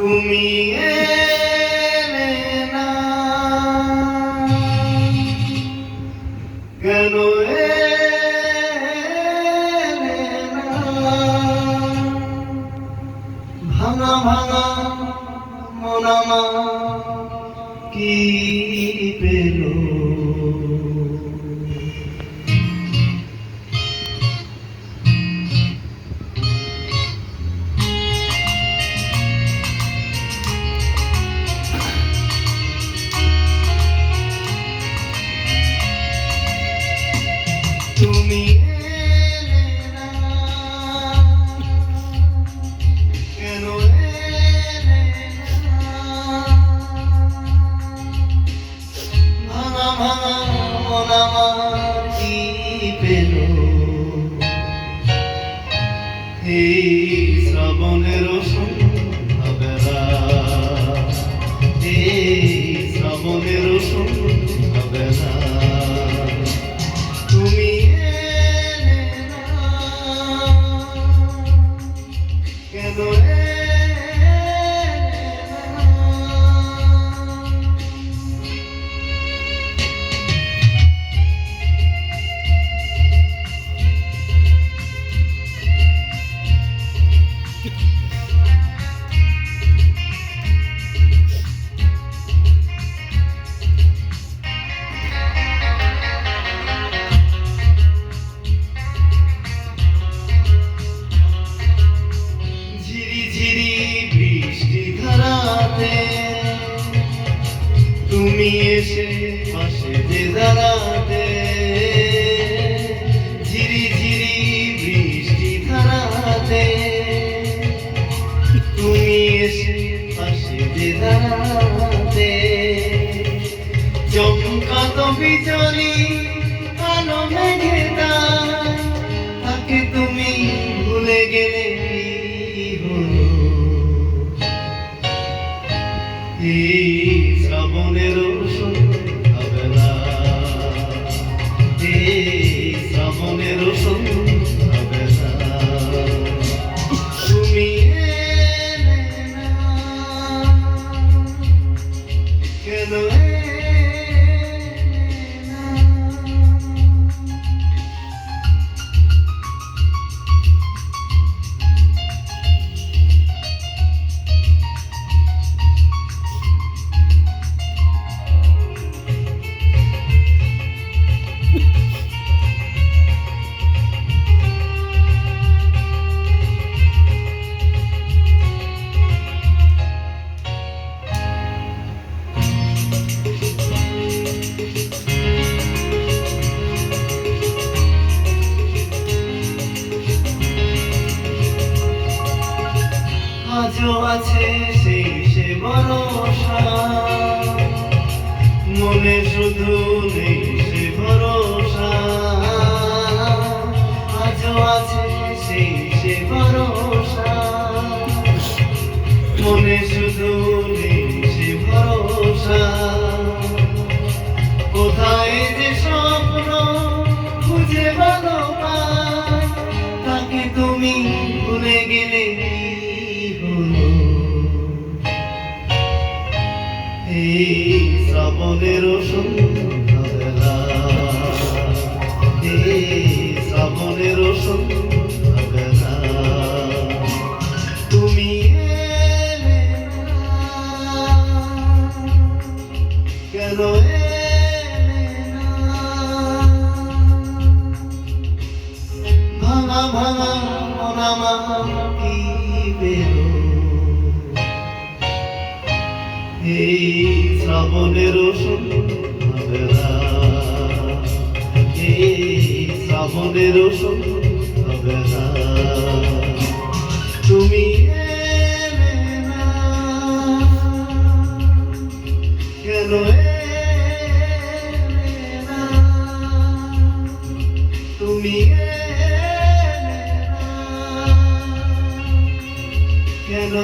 তুমি কেন ভাঙা ভাঙা মনামা কি তুমি তুমি এসে যে দাঁড়াতে ঝিরি ঝিরি বৃষ্টি ধারাতে তুমি এসে যে দাঁড়াতে। চমকাত বিচলি কালো মেঘে তাকে তুমি ভুলে গেলে এই শ্রাবণের সন্ধ্যাবেলা আজও আছে সেই সে ভরসা মনে শুধু নেই সে ভরসা। আজও আছে সেই সে ভরসা। মনে শুধু নেই সে ভরসা। শ্রাবণের সন্ধ্যাবেলা শ্রাবণের সন্ধ্যাবেলা তুমি কেন ভাঙা ভাঙা মনামা। এই শ্রাবণের সন্ধ্যাবেলা এই শ্রাবণের সন্ধ্যাবেলা তুমি কেন তুমি কেন